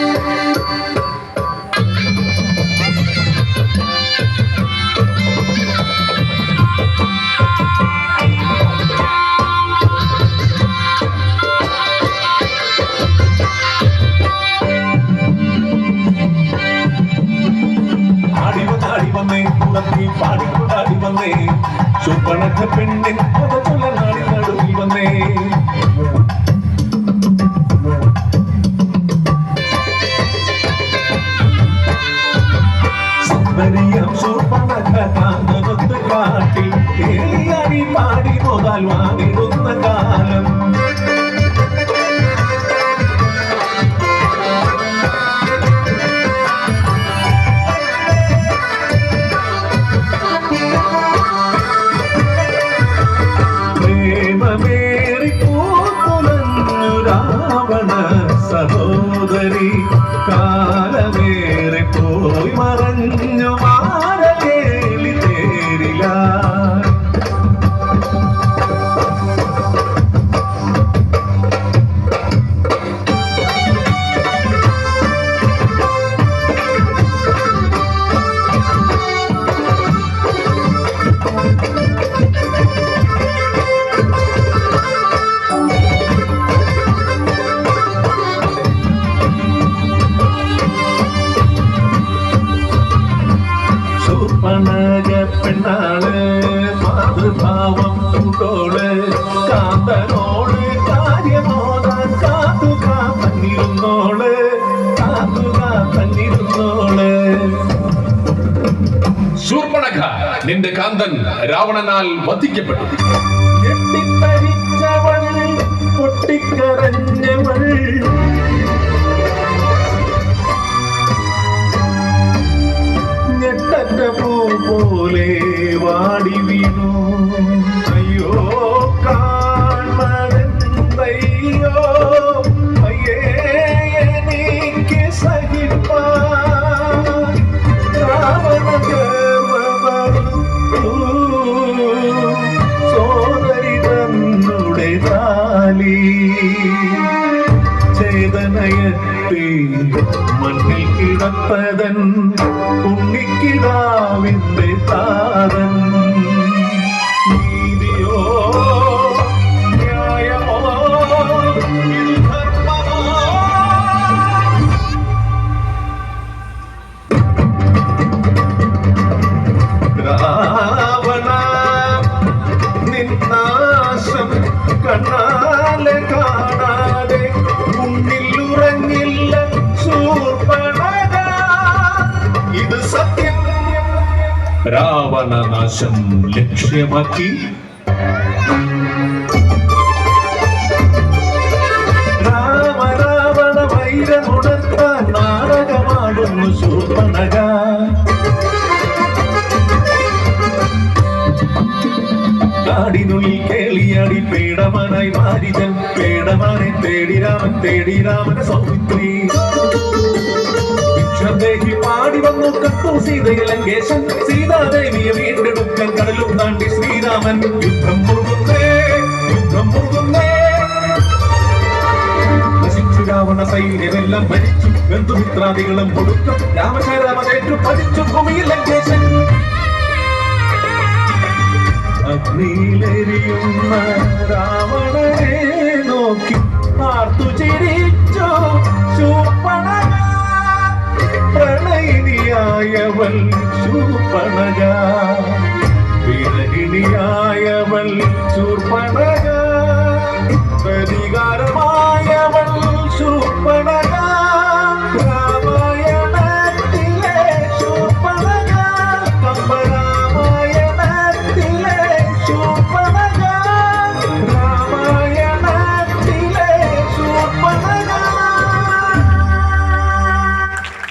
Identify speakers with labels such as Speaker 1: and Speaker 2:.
Speaker 1: Música பாடி முதல்வா രാവണ സഹോദരി കാലമേറെ പോയി മറഞ്ഞു മാരകേളി ശൂർപ്പണക പെണ്ണാൾ മാതൃഭാവം കൂട്ടോൾ കാന്തനോട് കാര്യമോതാൻ കാത്തു കാത്തന്നിരുന്നോൾ കാത്തു കാത്തന്നിരുന്നോൾ
Speaker 2: ശൂർപ്പണഖ നിന്റെ കാന്തൻ രാവണനാൽ വധിക്കപ്പെട്ടു.
Speaker 1: കെട്ടിത്തരിച്ചവൾ പൊട്ടിക്കരഞ്ഞവൾ കിടപ്പതൻ ഉണ്ണിക്കിടാവിന്റെ താതൻ രാവണനാശം ലക്ഷ്യമാക്കി രാമ രാവണ വൈരമുണർത്താൻ നാടകമാടുന്നു കാടിനുള്ളിൽ കേളിയാടി പേടമാനായി മാരിതൻ പേടമാനെ തേടി രാമൻ തേടി രാമന സൗമിത്രി. ഭിക്ഷദേഹി പാടി വന്നു. കത്തു സീതയെ ലങ്കേശൻ സീതാദേവിയെ വീണ്ടെടുക്കാൻ കടലും താണ്ടി ശ്രീരാമൻ. യുദ്ധം മുറുകുന്നേ യുദ്ധം മുറുകുന്നേ. നശിച്ചു രാവണ സൈന്യമെല്ലാം മരിച്ചു ബന്ധുമിത്രാദികളും കൊടുക്കും രാമചരമതേറ്റു പഠിച്ചു. ഭൂമിയിൽ അവൾ ചൂർപ്പണക വിരഹിണിയായവൾ ചൂർപ്പണക. പരിഹാരമ